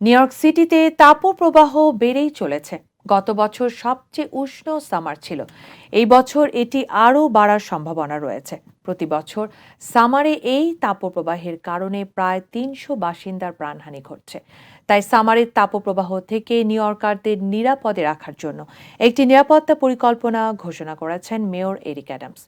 New York সিটিতে তাপপ্রবাহ বেড়েই চলেছে। গত বছর সবচেয়ে উষ্ণ সামার ছিল। এই বছর এটি আরও বাড়ার সম্ভাবনা রয়েছে। প্রতি বছর সামারে এই তাপপ্রবাহের কারণে প্রায় তিনশো বাসিন্দার প্রাণহানি ঘটছে। তাই সামারের তাপপ্রবাহ থেকে নিউ ইয়র্কারদের নিরাপদে রাখার জন্য একটি নিরাপত্তা পরিকল্পনা ঘোষণা করেছেন mayor Eric Adams.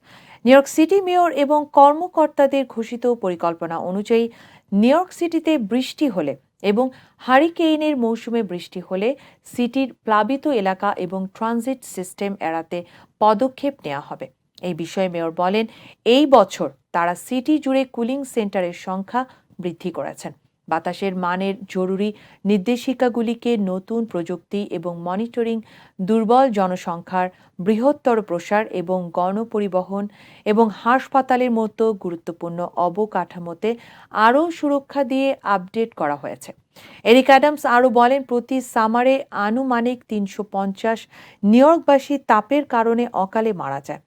New York city mayor এবং কর্মকর্তাদের ঘোষিত পরিকল্পনা অনুযায়ী নিউ ইয়র্ক সিটিতে বৃষ্টি হলে এবং হারিকেইনের মৌসুমে বৃষ্টি হলে সিটির প্লাবিত এলাকা এবং ট্রানজিট সিস্টেম এড়াতে পদক্ষেপ নেওয়া হবে। এই বিষয়ে মেয়র বলেন, এই বছর তারা সিটি জুড়ে কুলিং সেন্টারের সংখ্যা বৃদ্ধি করেছেন। বাতাসের মানের জরুরি নির্দেশিকাগুলিকে নতুন প্রযুক্তি এবং মনিটরিং, দুর্বল জনসংখ্যার বৃহত্তর প্রসার এবং গণপরিবহন এবং হাসপাতালের মতো গুরুত্বপূর্ণ অবকাঠামোতে আরও সুরক্ষা দিয়ে আপডেট করা হয়েছে। এরিক অ্যাডামস আরও বলেন, প্রতি সামারে আনুমানিক তিনশো পঞ্চাশ নিউইয়র্কবাসী তাপের কারণে অকালে মারা যায়।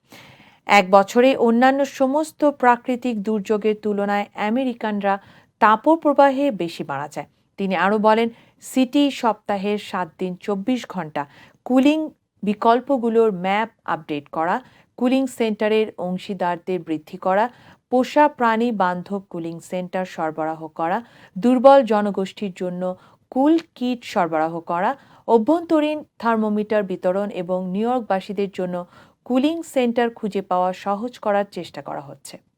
এক বছরে অন্যান্য সমস্ত প্রাকৃতিক দুর্যোগের তুলনায় আমেরিকানরা তাপপ্রবাহে বেশি মারা যায়। তিনি আরও বলেন, সিটি সপ্তাহের সাত দিন চব্বিশ ঘণ্টা কুলিং বিকল্পগুলোর ম্যাপ আপডেট করা, কুলিং সেন্টারের অংশীদারদের বৃদ্ধি করা, পোষা প্রাণী বান্ধব কুলিং সেন্টার সরবরাহ করা, দুর্বল জনগোষ্ঠীর জন্য কুল কিট সরবরাহ করা, অভ্যন্তরীণ থার্মোমিটার বিতরণ এবং নিউ জন্য কুলিং সেন্টার খুঁজে পাওয়া সহজ করার চেষ্টা করা হচ্ছে।